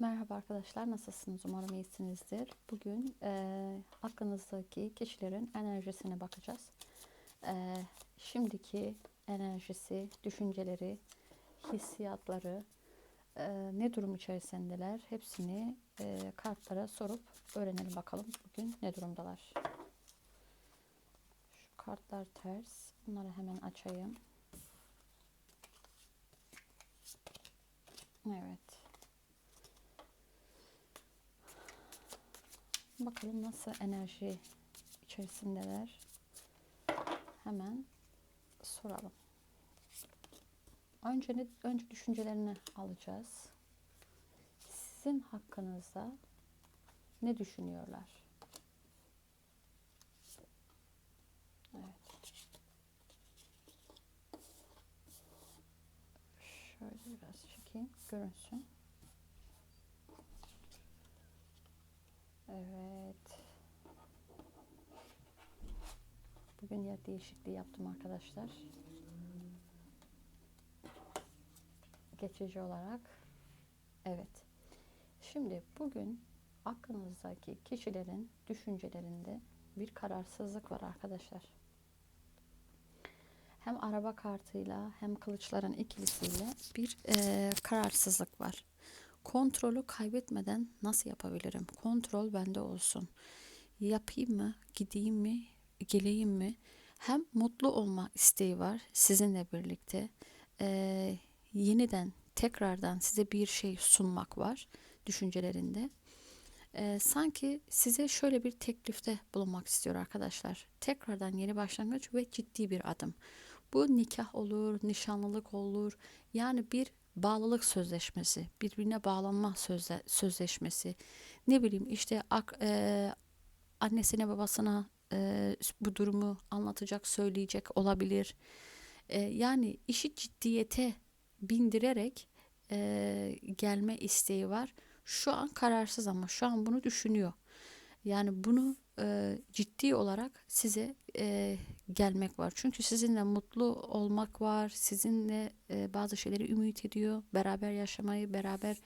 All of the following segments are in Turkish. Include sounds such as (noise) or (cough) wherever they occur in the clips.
Merhaba arkadaşlar, nasılsınız? Umarım iyisinizdir. Bugün e, aklınızdaki kişilerin enerjisine bakacağız. E, şimdiki enerjisi, düşünceleri, hissiyatları, e, ne durum içerisindeler hepsini e, kartlara sorup öğrenelim bakalım bugün ne durumdalar. Şu kartlar ters, bunları hemen açayım. Evet. Bakalım nasıl enerji içerisindeler. Hemen soralım. Önce ne, önce düşüncelerini alacağız. Sizin hakkınızda ne düşünüyorlar? Evet. Şöyle biraz çekeyim, görünsün. Bugün yer değişikliği yaptım arkadaşlar. Geçici olarak. Evet. Şimdi bugün aklınızdaki kişilerin düşüncelerinde bir kararsızlık var arkadaşlar. Hem araba kartıyla hem kılıçların ikilisiyle bir e, kararsızlık var. Kontrolü kaybetmeden nasıl yapabilirim? Kontrol bende olsun. Yapayım mı? Gideyim mi? Geleyim mi? Hem mutlu olma isteği var sizinle birlikte. Ee, yeniden tekrardan size bir şey sunmak var düşüncelerinde. Ee, sanki size şöyle bir teklifte bulunmak istiyor arkadaşlar. Tekrardan yeni başlangıç ve ciddi bir adım. Bu nikah olur, nişanlılık olur. Yani bir bağlılık sözleşmesi, birbirine bağlanma sözle, sözleşmesi. Ne bileyim işte ak, e, annesine babasına e, bu durumu anlatacak, söyleyecek olabilir. E, yani işi ciddiyete bindirerek e, gelme isteği var. Şu an kararsız ama şu an bunu düşünüyor. Yani bunu e, ciddi olarak size e, gelmek var. Çünkü sizinle mutlu olmak var. Sizinle e, bazı şeyleri ümit ediyor. Beraber yaşamayı, beraber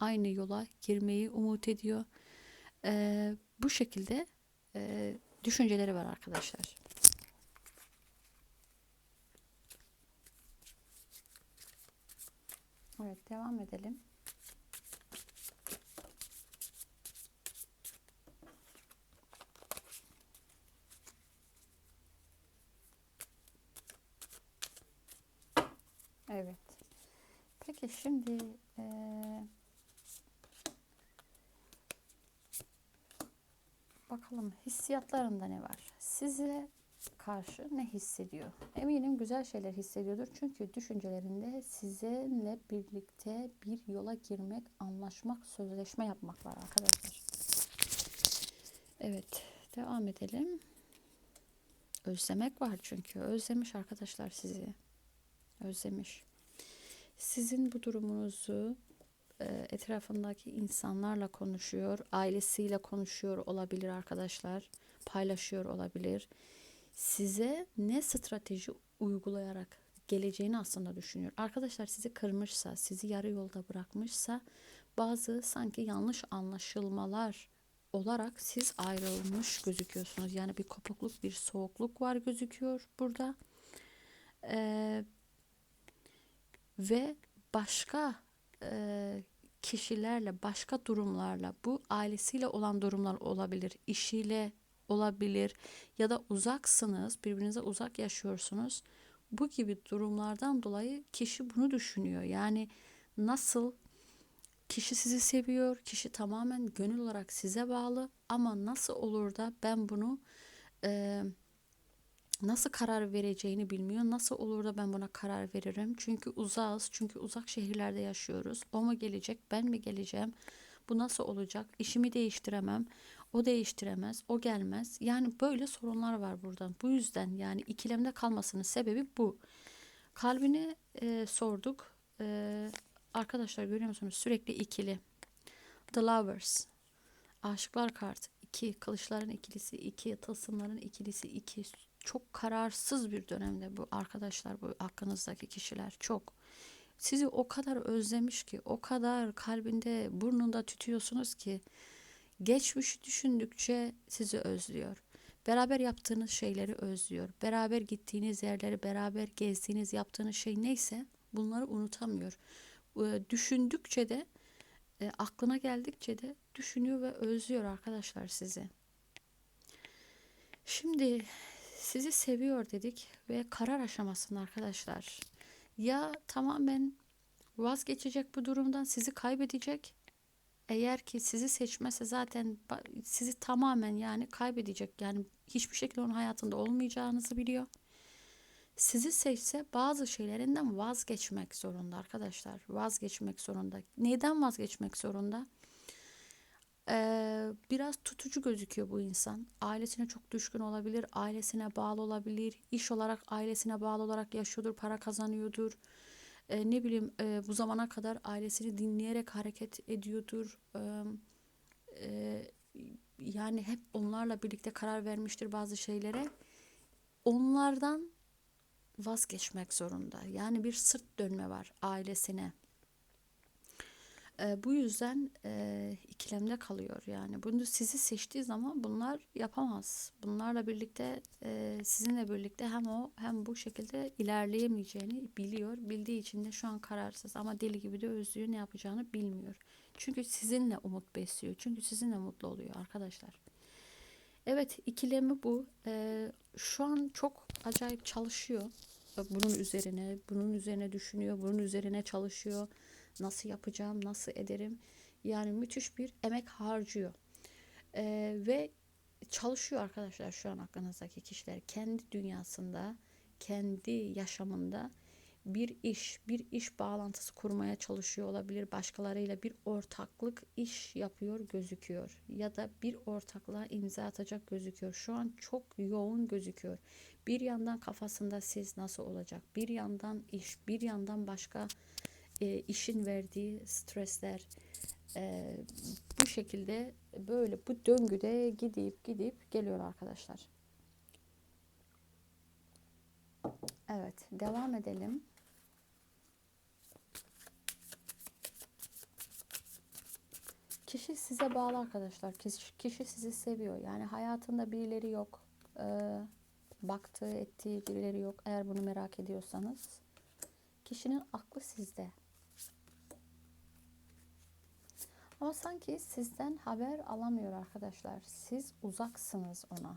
aynı yola girmeyi umut ediyor. E, bu şekilde e, düşünceleri var arkadaşlar. Evet devam edelim. Evet. Peki şimdi e, bakalım hissiyatlarında ne var? Size karşı ne hissediyor? Eminim güzel şeyler hissediyordur. Çünkü düşüncelerinde sizinle birlikte bir yola girmek, anlaşmak, sözleşme yapmak var arkadaşlar. Evet, devam edelim. Özlemek var çünkü. Özlemiş arkadaşlar sizi özlemiş. Sizin bu durumunuzu etrafındaki insanlarla konuşuyor, ailesiyle konuşuyor olabilir arkadaşlar, paylaşıyor olabilir. Size ne strateji uygulayarak geleceğini aslında düşünüyor. Arkadaşlar sizi kırmışsa, sizi yarı yolda bırakmışsa bazı sanki yanlış anlaşılmalar olarak siz ayrılmış gözüküyorsunuz. Yani bir kopukluk, bir soğukluk var gözüküyor burada. Ee, ve başka e, kişilerle, başka durumlarla, bu ailesiyle olan durumlar olabilir, işiyle olabilir ya da uzaksınız, birbirinize uzak yaşıyorsunuz. Bu gibi durumlardan dolayı kişi bunu düşünüyor. Yani nasıl kişi sizi seviyor, kişi tamamen gönül olarak size bağlı ama nasıl olur da ben bunu e, nasıl karar vereceğini bilmiyor. Nasıl olur da ben buna karar veririm? Çünkü uzağız. Çünkü uzak şehirlerde yaşıyoruz. O mu gelecek? Ben mi geleceğim? Bu nasıl olacak? İşimi değiştiremem. O değiştiremez. O gelmez. Yani böyle sorunlar var buradan. Bu yüzden yani ikilemde kalmasının sebebi bu. Kalbini e, sorduk. E, arkadaşlar görüyor musunuz? Sürekli ikili. The Lovers. Aşıklar kartı. 2. Kılıçların ikilisi 2. Tılsımların ikilisi 2 çok kararsız bir dönemde bu arkadaşlar bu hakkınızdaki kişiler çok Sizi o kadar özlemiş ki, o kadar kalbinde, burnunda tutuyorsunuz ki geçmişi düşündükçe sizi özlüyor. Beraber yaptığınız şeyleri özlüyor. Beraber gittiğiniz yerleri, beraber gezdiğiniz, yaptığınız şey neyse bunları unutamıyor. Ee, Düşündükçe de, e, aklına geldikçe de düşünüyor ve özlüyor arkadaşlar sizi. Şimdi sizi seviyor dedik ve karar aşamasında arkadaşlar. Ya tamamen vazgeçecek bu durumdan sizi kaybedecek. Eğer ki sizi seçmezse zaten sizi tamamen yani kaybedecek. Yani hiçbir şekilde onun hayatında olmayacağınızı biliyor. Sizi seçse bazı şeylerinden vazgeçmek zorunda arkadaşlar. Vazgeçmek zorunda. Neden vazgeçmek zorunda? Ee, biraz tutucu gözüküyor bu insan. Ailesine çok düşkün olabilir, ailesine bağlı olabilir, iş olarak ailesine bağlı olarak yaşıyordur, para kazanıyordur. Ee, ne bileyim e, bu zamana kadar ailesini dinleyerek hareket ediyordur. Ee, e, yani hep onlarla birlikte karar vermiştir bazı şeylere. Onlardan vazgeçmek zorunda. Yani bir sırt dönme var ailesine. E, bu yüzden e, ikilemde kalıyor. Yani bunu sizi seçtiği zaman bunlar yapamaz. Bunlarla birlikte e, sizinle birlikte hem o hem bu şekilde ilerleyemeyeceğini biliyor. Bildiği için de şu an kararsız ama deli gibi de özlüyor ne yapacağını bilmiyor. Çünkü sizinle umut besliyor. Çünkü sizinle mutlu oluyor arkadaşlar. Evet ikilemi bu. Ee, şu an çok acayip çalışıyor. Bunun üzerine, bunun üzerine düşünüyor, bunun üzerine çalışıyor. Nasıl yapacağım, nasıl ederim? Yani müthiş bir emek harcıyor. Ee, ve çalışıyor arkadaşlar şu an aklınızdaki kişiler. Kendi dünyasında, kendi yaşamında bir iş, bir iş bağlantısı kurmaya çalışıyor olabilir. Başkalarıyla bir ortaklık iş yapıyor gözüküyor. Ya da bir ortaklığa imza atacak gözüküyor. Şu an çok yoğun gözüküyor. Bir yandan kafasında siz nasıl olacak? Bir yandan iş, bir yandan başka e, işin verdiği stresler. E, bu şekilde böyle bu döngüde gidip gidip geliyor arkadaşlar. Evet, devam edelim. Kişi size bağlı arkadaşlar. Kişi, kişi sizi seviyor. Yani hayatında birileri yok. Ee, baktığı, ettiği birileri yok. Eğer bunu merak ediyorsanız. Kişinin aklı sizde. Ama sanki sizden haber alamıyor arkadaşlar. Siz uzaksınız ona.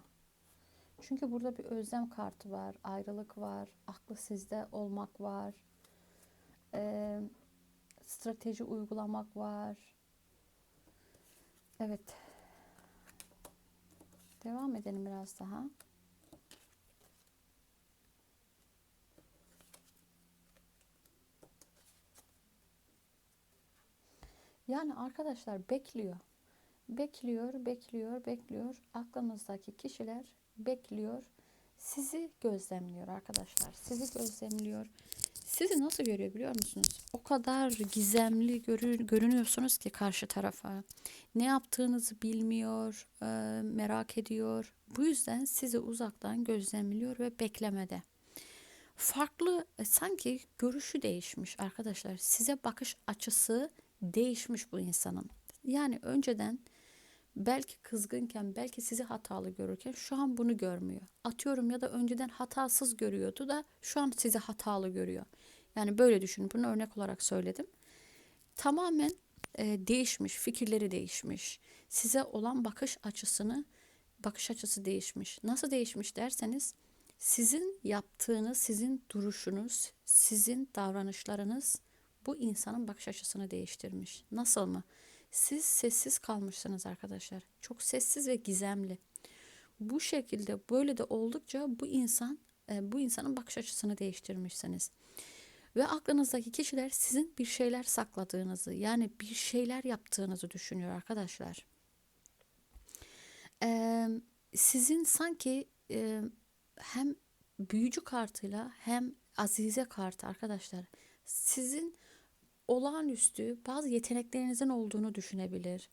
Çünkü burada bir özlem kartı var, ayrılık var, aklı sizde olmak var, ee, strateji uygulamak var. Evet. Devam edelim biraz daha. Yani arkadaşlar bekliyor. Bekliyor, bekliyor, bekliyor. Aklımızdaki kişiler bekliyor. Sizi gözlemliyor arkadaşlar. Sizi gözlemliyor. Sizi nasıl görüyor biliyor musunuz? O kadar gizemli görü görünüyorsunuz ki karşı tarafa. Ne yaptığınızı bilmiyor, e, merak ediyor. Bu yüzden sizi uzaktan gözlemliyor ve beklemede. Farklı, e, sanki görüşü değişmiş arkadaşlar. Size bakış açısı değişmiş bu insanın. Yani önceden belki kızgınken, belki sizi hatalı görürken şu an bunu görmüyor. Atıyorum ya da önceden hatasız görüyordu da şu an sizi hatalı görüyor. Yani böyle düşünün. Bunu örnek olarak söyledim. Tamamen e, değişmiş, fikirleri değişmiş. Size olan bakış açısını, bakış açısı değişmiş. Nasıl değişmiş derseniz sizin yaptığınız, sizin duruşunuz, sizin davranışlarınız bu insanın bakış açısını değiştirmiş. Nasıl mı? Siz sessiz kalmışsınız arkadaşlar. Çok sessiz ve gizemli. Bu şekilde böyle de oldukça bu insan e, bu insanın bakış açısını değiştirmişsiniz. Ve aklınızdaki kişiler sizin bir şeyler sakladığınızı yani bir şeyler yaptığınızı düşünüyor arkadaşlar. Ee, sizin sanki e, hem büyücü kartıyla hem azize kartı arkadaşlar sizin olağanüstü bazı yeteneklerinizin olduğunu düşünebilir.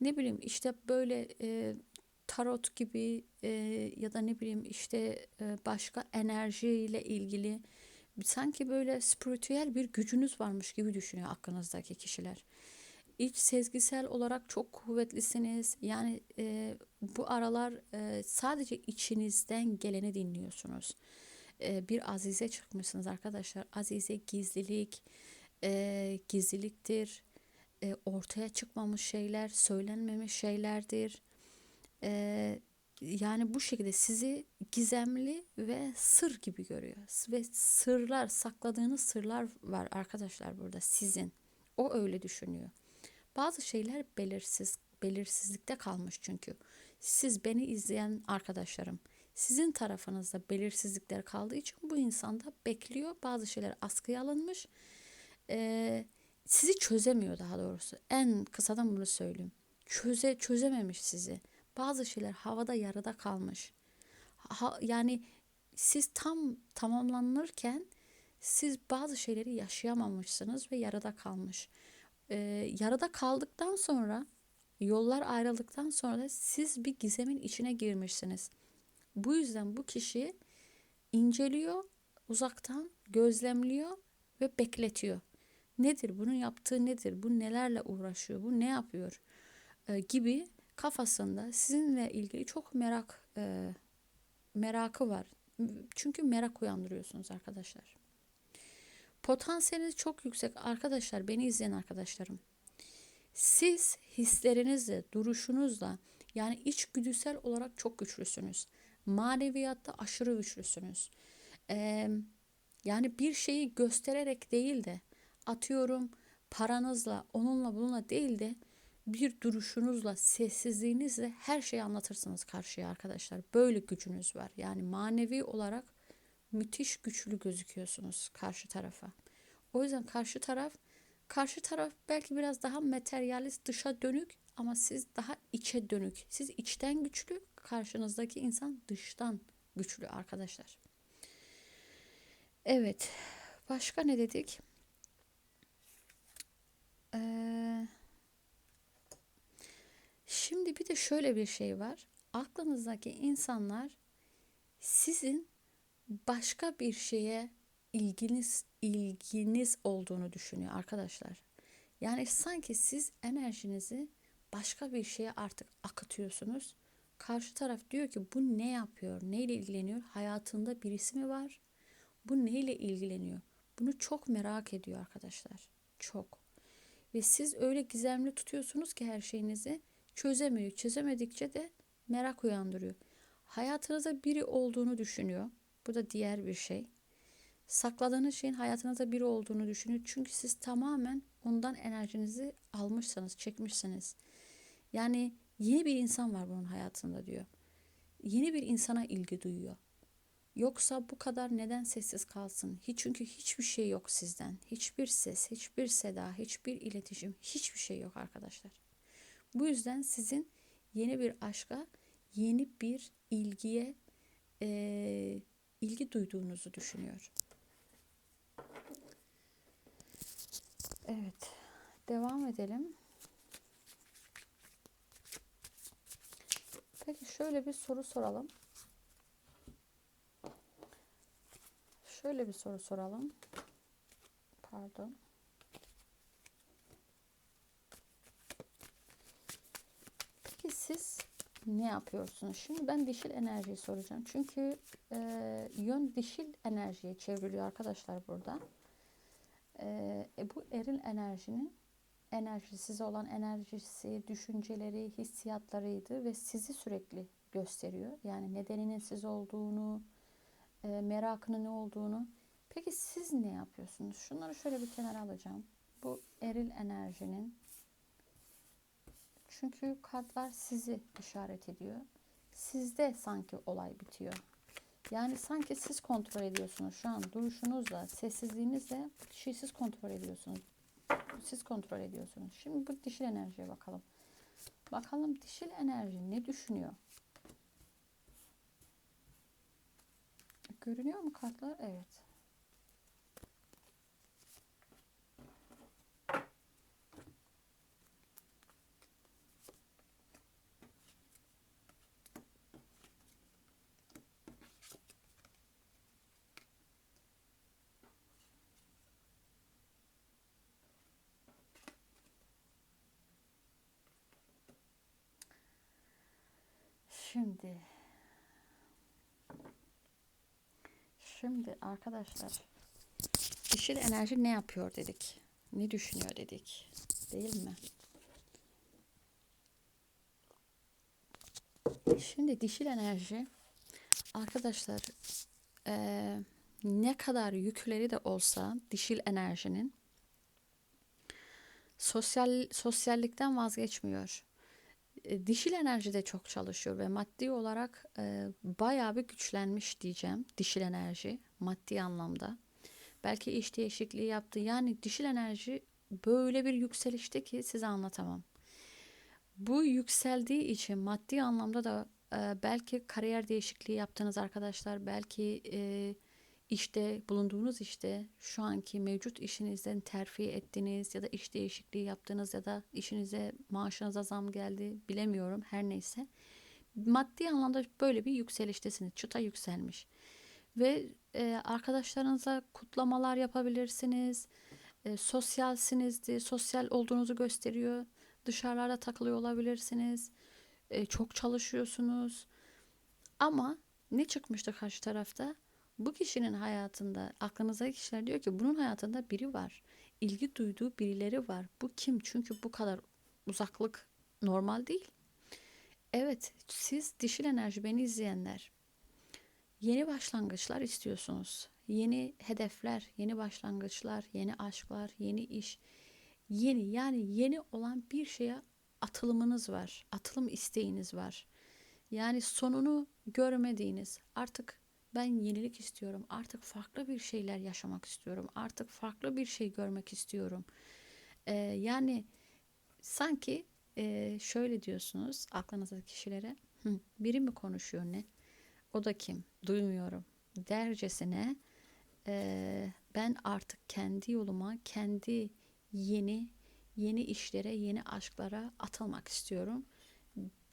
Ne bileyim işte böyle e, tarot gibi e, ya da ne bileyim işte e, başka enerjiyle ilgili sanki böyle spiritüel bir gücünüz varmış gibi düşünüyor aklınızdaki kişiler. İç sezgisel olarak çok kuvvetlisiniz. Yani e, bu aralar e, sadece içinizden geleni dinliyorsunuz. E, bir azize çıkmışsınız arkadaşlar. Azize gizlilik, e, gizliliktir. E, ortaya çıkmamış şeyler, söylenmemiş şeylerdir. E, yani bu şekilde sizi gizemli ve sır gibi görüyor. Ve sırlar, sakladığınız sırlar var arkadaşlar burada sizin. O öyle düşünüyor. Bazı şeyler belirsiz, belirsizlikte kalmış çünkü. Siz beni izleyen arkadaşlarım, sizin tarafınızda belirsizlikler kaldığı için bu insan da bekliyor. Bazı şeyler askıya alınmış. Ee, sizi çözemiyor daha doğrusu. En kısadan bunu söyleyeyim. Çöze, çözememiş sizi. Bazı şeyler havada yarıda kalmış. Ha, yani siz tam tamamlanırken siz bazı şeyleri yaşayamamışsınız ve yarıda kalmış. Ee, yarıda kaldıktan sonra yollar ayrıldıktan sonra da siz bir gizemin içine girmişsiniz. Bu yüzden bu kişi inceliyor, uzaktan gözlemliyor ve bekletiyor. Nedir? Bunun yaptığı nedir? Bu nelerle uğraşıyor? Bu ne yapıyor? Ee, gibi kafasında sizinle ilgili çok merak e, merakı var. Çünkü merak uyandırıyorsunuz arkadaşlar. Potansiyeliniz çok yüksek arkadaşlar. Beni izleyen arkadaşlarım. Siz hislerinizle, duruşunuzla yani içgüdüsel olarak çok güçlüsünüz. Maneviyatta aşırı güçlüsünüz. Ee, yani bir şeyi göstererek değil de atıyorum paranızla, onunla bununla değil de bir duruşunuzla, sessizliğinizle her şeyi anlatırsınız karşıya arkadaşlar. Böyle gücünüz var. Yani manevi olarak müthiş güçlü gözüküyorsunuz karşı tarafa. O yüzden karşı taraf karşı taraf belki biraz daha materyalist dışa dönük ama siz daha içe dönük. Siz içten güçlü, karşınızdaki insan dıştan güçlü arkadaşlar. Evet. Başka ne dedik? Şimdi bir de şöyle bir şey var. Aklınızdaki insanlar sizin başka bir şeye ilginiz ilginiz olduğunu düşünüyor arkadaşlar. Yani sanki siz enerjinizi başka bir şeye artık akıtıyorsunuz. Karşı taraf diyor ki bu ne yapıyor? Neyle ilgileniyor? Hayatında birisi mi var? Bu neyle ilgileniyor? Bunu çok merak ediyor arkadaşlar. Çok. Ve siz öyle gizemli tutuyorsunuz ki her şeyinizi çözemiyor. Çözemedikçe de merak uyandırıyor. Hayatınızda biri olduğunu düşünüyor. Bu da diğer bir şey. Sakladığınız şeyin hayatınızda biri olduğunu düşünüyor. Çünkü siz tamamen ondan enerjinizi almışsınız, çekmişsiniz. Yani yeni bir insan var bunun hayatında diyor. Yeni bir insana ilgi duyuyor. Yoksa bu kadar neden sessiz kalsın? Hiç çünkü hiçbir şey yok sizden. Hiçbir ses, hiçbir seda, hiçbir iletişim, hiçbir şey yok arkadaşlar. Bu yüzden sizin yeni bir aşka, yeni bir ilgiye e, ilgi duyduğunuzu düşünüyor. Evet, devam edelim. Peki şöyle bir soru soralım. Şöyle bir soru soralım. Pardon. siz ne yapıyorsunuz? Şimdi ben dişil enerjiyi soracağım. Çünkü e, yön dişil enerjiye çevriliyor arkadaşlar burada. E, bu eril enerjinin enerji size olan enerjisi, düşünceleri, hissiyatlarıydı ve sizi sürekli gösteriyor. Yani nedeninin siz olduğunu, e, merakının ne olduğunu. Peki siz ne yapıyorsunuz? Şunları şöyle bir kenara alacağım. Bu eril enerjinin çünkü kartlar sizi işaret ediyor. Sizde sanki olay bitiyor. Yani sanki siz kontrol ediyorsunuz şu an duruşunuzla, sessizliğinizle bu kişiyi siz kontrol ediyorsunuz. Siz kontrol ediyorsunuz. Şimdi bu dişil enerjiye bakalım. Bakalım dişil enerji ne düşünüyor? Görünüyor mu katlar? Evet. Şimdi Şimdi arkadaşlar dişil enerji ne yapıyor dedik. Ne düşünüyor dedik. Değil mi? Şimdi dişil enerji arkadaşlar eee, ne kadar yükleri de olsa dişil enerjinin sosyal sosyallikten vazgeçmiyor. E, Dişil enerji de çok çalışıyor ve maddi olarak e, bayağı bir güçlenmiş diyeceğim dişil enerji maddi anlamda. Belki iş değişikliği yaptı. Yani dişil enerji böyle bir yükselişte ki size anlatamam. Bu yükseldiği için maddi anlamda da e, belki kariyer değişikliği yaptığınız arkadaşlar, belki e, işte bulunduğunuz işte şu anki mevcut işinizden terfi ettiniz ya da iş değişikliği yaptınız ya da işinize maaşınıza zam geldi bilemiyorum her neyse. Maddi anlamda böyle bir yükseliştesiniz. Çıta yükselmiş. Ve e, arkadaşlarınıza kutlamalar yapabilirsiniz. E, sosyalsinizdi, sosyal olduğunuzu gösteriyor. Dışarılarda takılıyor olabilirsiniz. E, çok çalışıyorsunuz. Ama ne çıkmıştı karşı tarafta? Bu kişinin hayatında, aklınızdaki kişiler diyor ki bunun hayatında biri var. İlgi duyduğu birileri var. Bu kim? Çünkü bu kadar uzaklık normal değil. Evet, siz dişil enerji beni izleyenler yeni başlangıçlar istiyorsunuz. Yeni hedefler, yeni başlangıçlar, yeni aşklar, yeni iş. Yeni yani yeni olan bir şeye atılımınız var. Atılım isteğiniz var. Yani sonunu görmediğiniz artık ben yenilik istiyorum. Artık farklı bir şeyler yaşamak istiyorum. Artık farklı bir şey görmek istiyorum. Ee, yani sanki e, şöyle diyorsunuz aklınızdaki kişilere. Hı, biri mi konuşuyor ne? O da kim? Duymuyorum. Dercesine e, ben artık kendi yoluma, kendi yeni yeni işlere, yeni aşklara atılmak istiyorum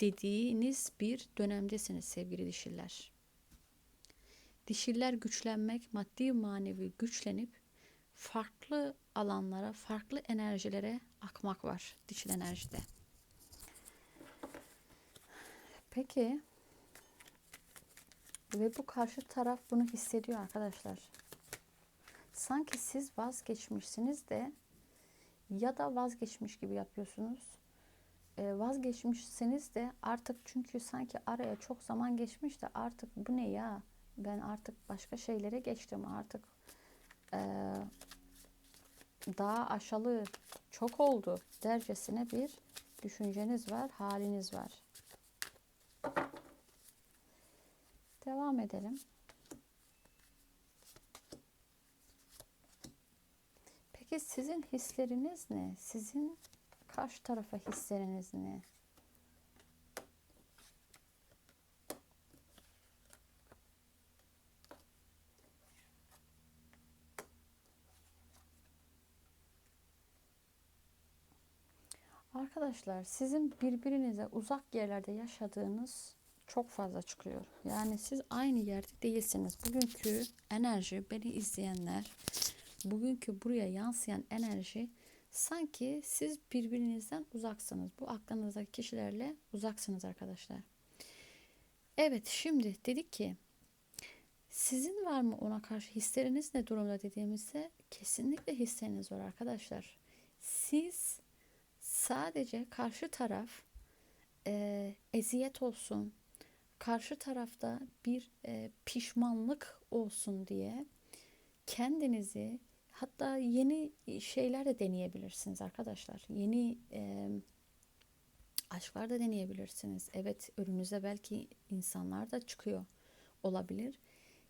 dediğiniz bir dönemdesiniz sevgili dişiller. Dişiller güçlenmek, maddi manevi güçlenip farklı alanlara, farklı enerjilere akmak var dişil enerjide. Peki ve bu karşı taraf bunu hissediyor arkadaşlar. Sanki siz vazgeçmişsiniz de ya da vazgeçmiş gibi yapıyorsunuz. Ee, vazgeçmişsiniz de artık çünkü sanki araya çok zaman geçmiş de artık bu ne ya? Ben artık başka şeylere geçtim. Artık e, daha aşağı çok oldu dercesine bir düşünceniz var, haliniz var. Devam edelim. Peki sizin hisleriniz ne? Sizin karşı tarafa hisleriniz ne? Arkadaşlar sizin birbirinize uzak yerlerde yaşadığınız çok fazla çıkıyor. Yani siz aynı yerde değilsiniz. Bugünkü enerji beni izleyenler, bugünkü buraya yansıyan enerji sanki siz birbirinizden uzaksınız. Bu aklınızdaki kişilerle uzaksınız arkadaşlar. Evet şimdi dedik ki sizin var mı ona karşı hisleriniz ne durumda dediğimizde kesinlikle hisleriniz var arkadaşlar. Siz sadece karşı taraf e, eziyet olsun, karşı tarafta bir e, pişmanlık olsun diye kendinizi hatta yeni şeyler de deneyebilirsiniz arkadaşlar. Yeni e, aşklar da deneyebilirsiniz. Evet önünüze belki insanlar da çıkıyor olabilir.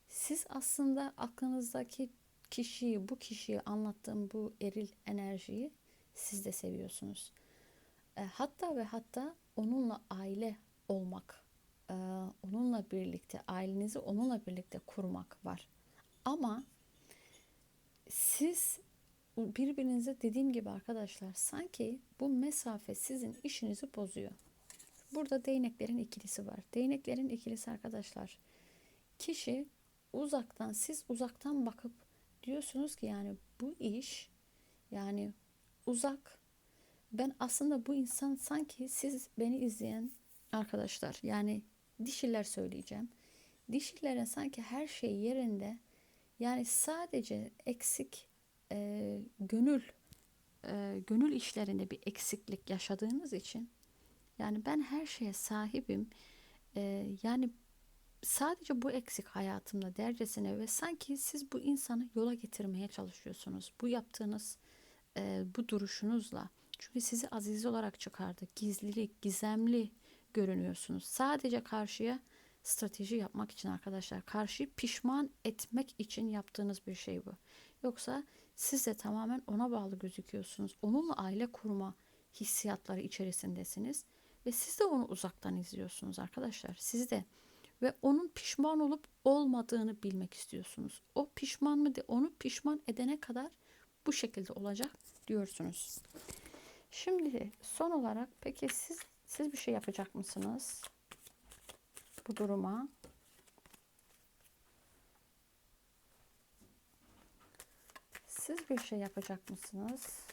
Siz aslında aklınızdaki kişiyi, bu kişiyi anlattığım bu eril enerjiyi siz de seviyorsunuz. E, hatta ve hatta onunla aile olmak, e, onunla birlikte ailenizi onunla birlikte kurmak var. Ama siz birbirinize dediğim gibi arkadaşlar sanki bu mesafe sizin işinizi bozuyor. Burada değneklerin ikilisi var. Değneklerin ikilisi arkadaşlar. Kişi uzaktan siz uzaktan bakıp diyorsunuz ki yani bu iş yani uzak ben aslında bu insan sanki siz beni izleyen arkadaşlar yani dişiler söyleyeceğim. Dişilere sanki her şey yerinde. Yani sadece eksik e, gönül e, gönül işlerinde bir eksiklik yaşadığınız için yani ben her şeye sahibim. E, yani sadece bu eksik hayatımda dercesine ve sanki siz bu insanı yola getirmeye çalışıyorsunuz. Bu yaptığınız e, bu duruşunuzla. Çünkü sizi aziz olarak çıkardı. Gizlilik, gizemli görünüyorsunuz. Sadece karşıya strateji yapmak için arkadaşlar. Karşıyı pişman etmek için yaptığınız bir şey bu. Yoksa siz de tamamen ona bağlı gözüküyorsunuz. Onunla aile kurma hissiyatları içerisindesiniz. Ve siz de onu uzaktan izliyorsunuz arkadaşlar. Siz de ve onun pişman olup olmadığını bilmek istiyorsunuz. O pişman mı onu pişman edene kadar bu şekilde olacak diyorsunuz. Şimdi son olarak peki siz siz bir şey yapacak mısınız? Bu duruma. Siz bir şey yapacak mısınız?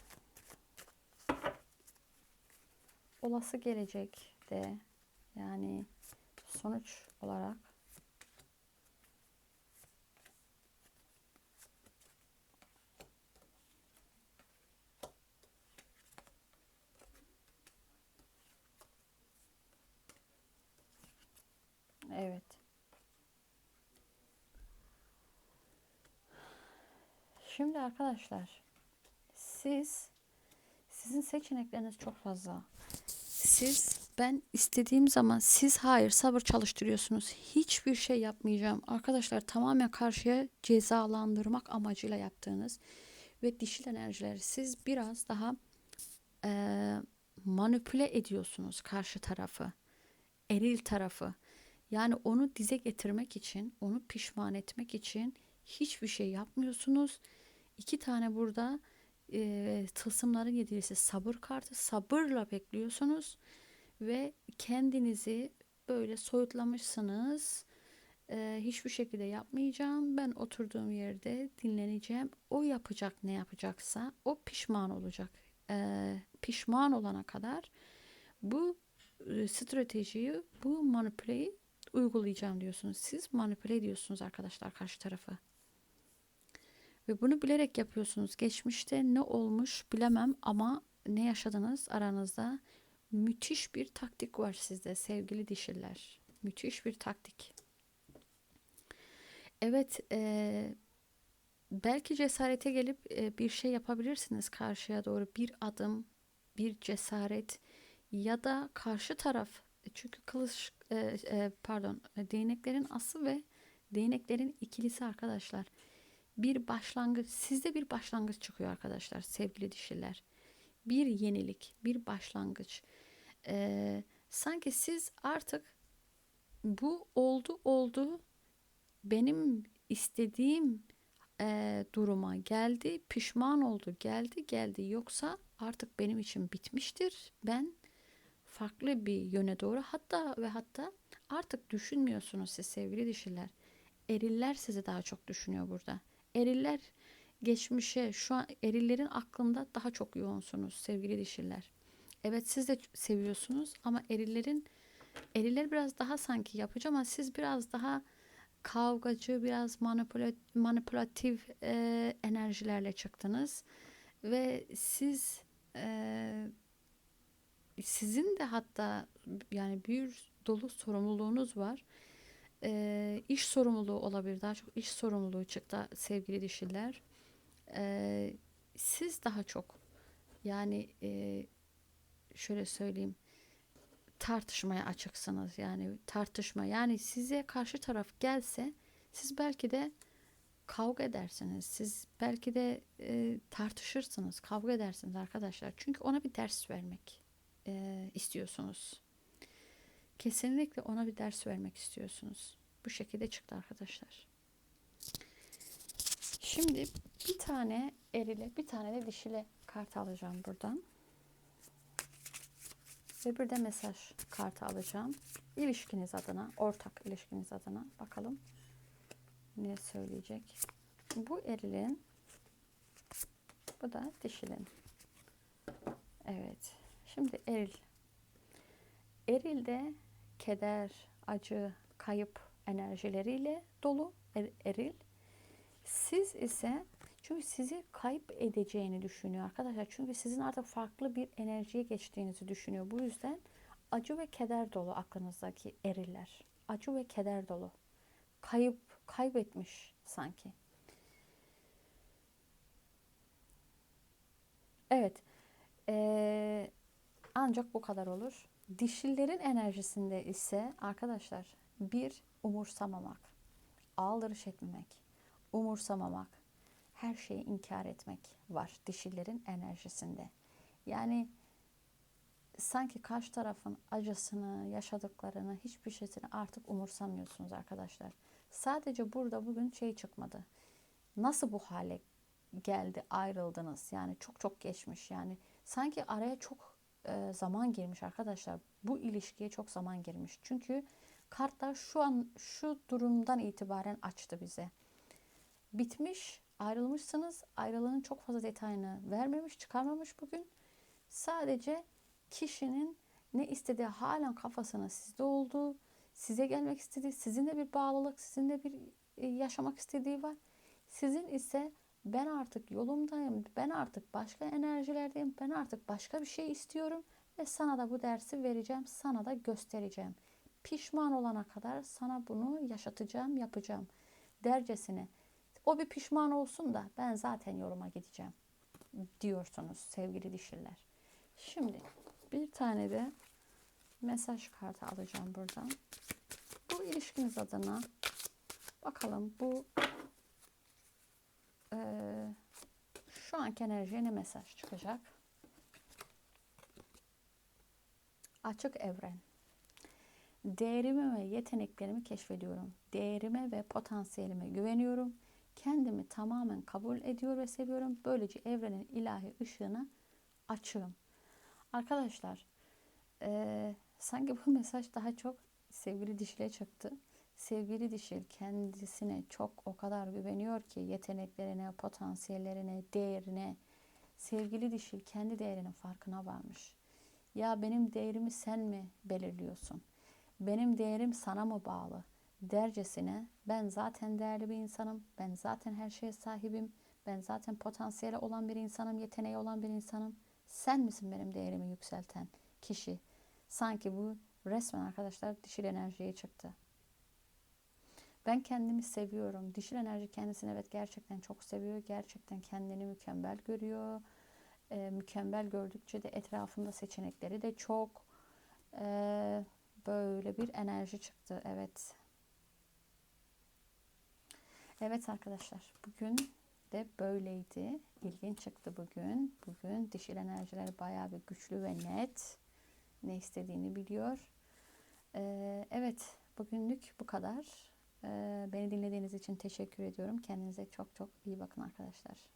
Olası gelecekte yani sonuç olarak Evet. Şimdi arkadaşlar siz sizin seçenekleriniz çok fazla. Siz ben istediğim zaman siz hayır sabır çalıştırıyorsunuz. Hiçbir şey yapmayacağım. Arkadaşlar tamamen karşıya cezalandırmak amacıyla yaptığınız ve dişil enerjileri siz biraz daha e, manipüle ediyorsunuz karşı tarafı. Eril tarafı. Yani onu dize getirmek için, onu pişman etmek için hiçbir şey yapmıyorsunuz. İki tane burada e, tılsımların yedilisi sabır kartı. Sabırla bekliyorsunuz ve kendinizi böyle soyutlamışsınız. E, hiçbir şekilde yapmayacağım. Ben oturduğum yerde dinleneceğim. O yapacak ne yapacaksa o pişman olacak. E, pişman olana kadar bu e, stratejiyi, bu manipüleyi uygulayacağım diyorsunuz. Siz manipüle ediyorsunuz arkadaşlar karşı tarafı. Ve bunu bilerek yapıyorsunuz. Geçmişte ne olmuş bilemem ama ne yaşadınız aranızda müthiş bir taktik var sizde sevgili dişiler. Müthiş bir taktik. Evet, e, belki cesarete gelip e, bir şey yapabilirsiniz karşıya doğru bir adım, bir cesaret ya da karşı taraf çünkü kılıç e, e, pardon değneklerin ası ve değneklerin ikilisi arkadaşlar. Bir başlangıç sizde bir başlangıç çıkıyor arkadaşlar sevgili dişiler bir yenilik bir başlangıç. Ee, sanki siz artık bu oldu oldu benim istediğim e, duruma geldi pişman oldu geldi geldi. Yoksa artık benim için bitmiştir. Ben farklı bir yöne doğru. Hatta ve hatta artık düşünmüyorsunuz siz sevgili dişiler. Eriller sizi daha çok düşünüyor burada. Eriller geçmişe şu an erillerin aklında daha çok yoğunsunuz sevgili dişiler. Evet siz de seviyorsunuz ama erillerin eriller biraz daha sanki yapıcı ama siz biraz daha kavgacı, biraz manipülatif, manipülatif e, enerjilerle çıktınız. Ve siz e, sizin de hatta yani bir dolu sorumluluğunuz var e, iş sorumluluğu olabilir. Daha çok iş sorumluluğu çıktı sevgili dişiler. E, siz daha çok yani e, şöyle söyleyeyim tartışmaya açıksınız. Yani tartışma yani size karşı taraf gelse siz belki de kavga edersiniz. Siz belki de e, tartışırsınız, kavga edersiniz arkadaşlar. Çünkü ona bir ders vermek e, istiyorsunuz. Kesinlikle ona bir ders vermek istiyorsunuz. Bu şekilde çıktı arkadaşlar. Şimdi bir tane erile bir tane de dişile kart alacağım buradan. Ve bir de mesaj kartı alacağım. İlişkiniz adına, ortak ilişkiniz adına bakalım ne söyleyecek. Bu erilin bu da dişilin. Evet. Şimdi eril. Erilde keder, acı, kayıp enerjileriyle dolu er- eril. Siz ise çünkü sizi kayıp edeceğini düşünüyor arkadaşlar. Çünkü sizin artık farklı bir enerjiye geçtiğinizi düşünüyor. Bu yüzden acı ve keder dolu aklınızdaki eriller. Acı ve keder dolu. Kayıp, kaybetmiş sanki. Evet. Ee, ancak bu kadar olur. Dişillerin enerjisinde ise arkadaşlar bir umursamamak, aldırış etmemek, umursamamak, her şeyi inkar etmek var dişillerin enerjisinde. Yani sanki karşı tarafın acısını, yaşadıklarını, hiçbir şeyini artık umursamıyorsunuz arkadaşlar. Sadece burada bugün şey çıkmadı. Nasıl bu hale geldi, ayrıldınız? Yani çok çok geçmiş. Yani sanki araya çok e, zaman girmiş arkadaşlar. Bu ilişkiye çok zaman girmiş. Çünkü kartlar şu an şu durumdan itibaren açtı bize. Bitmiş, ayrılmışsınız. Ayrılığın çok fazla detayını vermemiş, çıkarmamış bugün. Sadece kişinin ne istediği halen kafasına sizde olduğu, size gelmek istediği, sizinle bir bağlılık, sizinle bir e, yaşamak istediği var. Sizin ise ben artık yolumdayım, ben artık başka enerjilerdeyim, ben artık başka bir şey istiyorum ve sana da bu dersi vereceğim, sana da göstereceğim. Pişman olana kadar sana bunu yaşatacağım, yapacağım dercesine. O bir pişman olsun da ben zaten yoluma gideceğim diyorsunuz sevgili dişiler. Şimdi bir tane de mesaj kartı alacağım buradan. Bu ilişkiniz adına bakalım bu e, şu anki enerjiye ne mesaj çıkacak? Açık evren. Değerimi ve yeteneklerimi keşfediyorum. Değerime ve potansiyelime güveniyorum. Kendimi tamamen kabul ediyor ve seviyorum. Böylece evrenin ilahi ışığına açığım. Arkadaşlar e, sanki bu (laughs) mesaj daha çok sevgili dişile çıktı. Sevgili dişil kendisine çok o kadar güveniyor ki yeteneklerine, potansiyellerine, değerine. Sevgili dişil kendi değerinin farkına varmış. Ya benim değerimi sen mi belirliyorsun? Benim değerim sana mı bağlı? Dercesine ben zaten değerli bir insanım. Ben zaten her şeye sahibim. Ben zaten potansiyeli olan bir insanım, yeteneği olan bir insanım. Sen misin benim değerimi yükselten kişi? Sanki bu resmen arkadaşlar dişil enerjiye çıktı. Ben kendimi seviyorum. Dişil enerji kendisini evet gerçekten çok seviyor. Gerçekten kendini mükemmel görüyor. Ee, mükemmel gördükçe de etrafında seçenekleri de çok. Ee, böyle bir enerji çıktı. Evet. Evet arkadaşlar bugün de böyleydi. İlginç çıktı bugün. Bugün dişil enerjiler bayağı bir güçlü ve net. Ne istediğini biliyor. Ee, evet bugünlük bu kadar. Ee, beni dinlediğiniz için teşekkür ediyorum. Kendinize çok çok iyi bakın arkadaşlar.